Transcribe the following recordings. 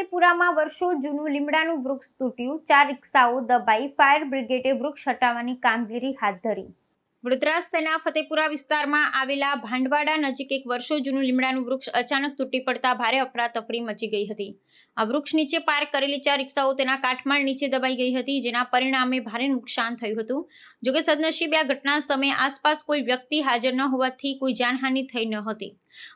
વડોદરામાં વર્ષો જૂનું લીમડાનું વૃક્ષ તૂટ્યું. ચાર રિક્ષાઓ દબાઈ, ફાયર બ્રિગેડે વૃક્ષ હટાવવાની કામગીરી હાથ ધરી. વડોદરા સેના ફતેપુરા વિસ્તારમાં આવેલા ભાંડવાડા નજીક એક વર્ષો જૂનું લીમડાનું વૃક્ષ અચાનક તૂટી પડતા ભારે અફરાતફરી મચી ગઈ હતી. આ વૃક્ષ નીચે પાર્ક કરેલી ચાર રિક્ષાઓ તેના કાટમાળ નીચે દબાઈ ગઈ હતી, જેના પરિણામે ભારે નુકસાન થયું હતું. જોકે સદનસીબે આ ઘટના સમયે આસપાસ કોઈ વ્યક્તિ હાજર ન હોવાથી કોઈ જાનહાનિ થઈ ન હતી.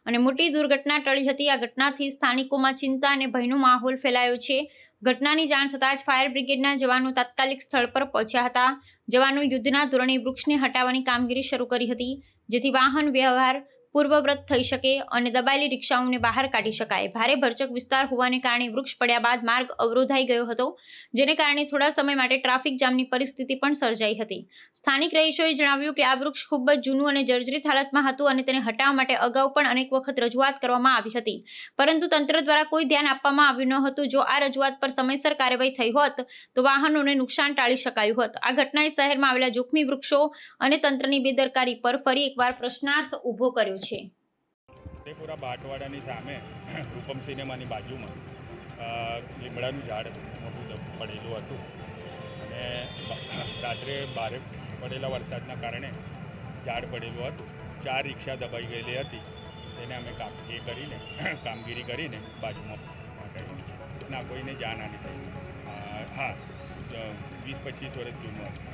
અને મોટી દુર્ઘટના ટળી હતી. આ ઘટનાથી સ્થાનિકોમાં ચિંતા અને ભયનો માહોલ ફેલાયો છે. ઘટનાની જાણ થતાં જ ફાયર બ્રિગેડના જવાનો તાત્કાલિક સ્થળ પર પહોંચ્યા હતા. જવાનો યુદ્ધના ધોરણે વૃક્ષને હટાવવાની કામગીરી શરૂ કરી હતી, જેથી વાહન વ્યવહાર પૂર્વવ્રત થઈ શકે અને દબાયેલી રિક્ષાઓને બહાર કાઢી શકાય. ભારે ભરચક વિસ્તાર હોવાને કારણે વૃક્ષ પડ્યા બાદ માર્ગ અવરોધાઈ ગયો હતો, જેને કારણે થોડા સમય માટે ટ્રાફિક જામની પરિસ્થિતિ પણ સર્જાઈ હતી. સ્થાનિક રહીશોએ જણાવ્યું કે આ વૃક્ષ ખૂબ જ જૂનું અને જર્જરિત હાલતમાં હતું અને તેને હટાવવા માટે અગાઉ પણ અનેક વખત રજૂઆત કરવામાં આવી હતી. પરંતુ તંત્ર દ્વારા કોઈ ધ્યાન આપવામાં આવ્યું ન હતું. જો આ રજૂઆત પર સમયસર કાર્યવાહી થઈ હોત, તો વાહનોને નુકસાન ટાળી શકાયું હોત. આ ઘટનાએ શહેરમાં આવેલા જોખમી વૃક્ષો અને તંત્રની બેદરકારી પર ફરી એકવાર પ્રશ્નાર્થ ઊભો કર્યો છે. ફતેપુરા બાટવાડાની સામે રૂપમ સિનેમાની બાજુમાં લીમડાનું ઝાડ મોટું પડેલું હતું. અને રાત્રે ભારે પડેલા વરસાદના કારણે ઝાડ પડેલું હતું. ચાર રિક્ષા દબાઈ ગયેલી હતી. તેને અમે કામ, એ કરીને, કામગીરી કરીને બાજુમાં કરી છે. ના, કોઈને જાનહાની થઈ હા વીસ પચીસ વર્ષ જૂનું હતું.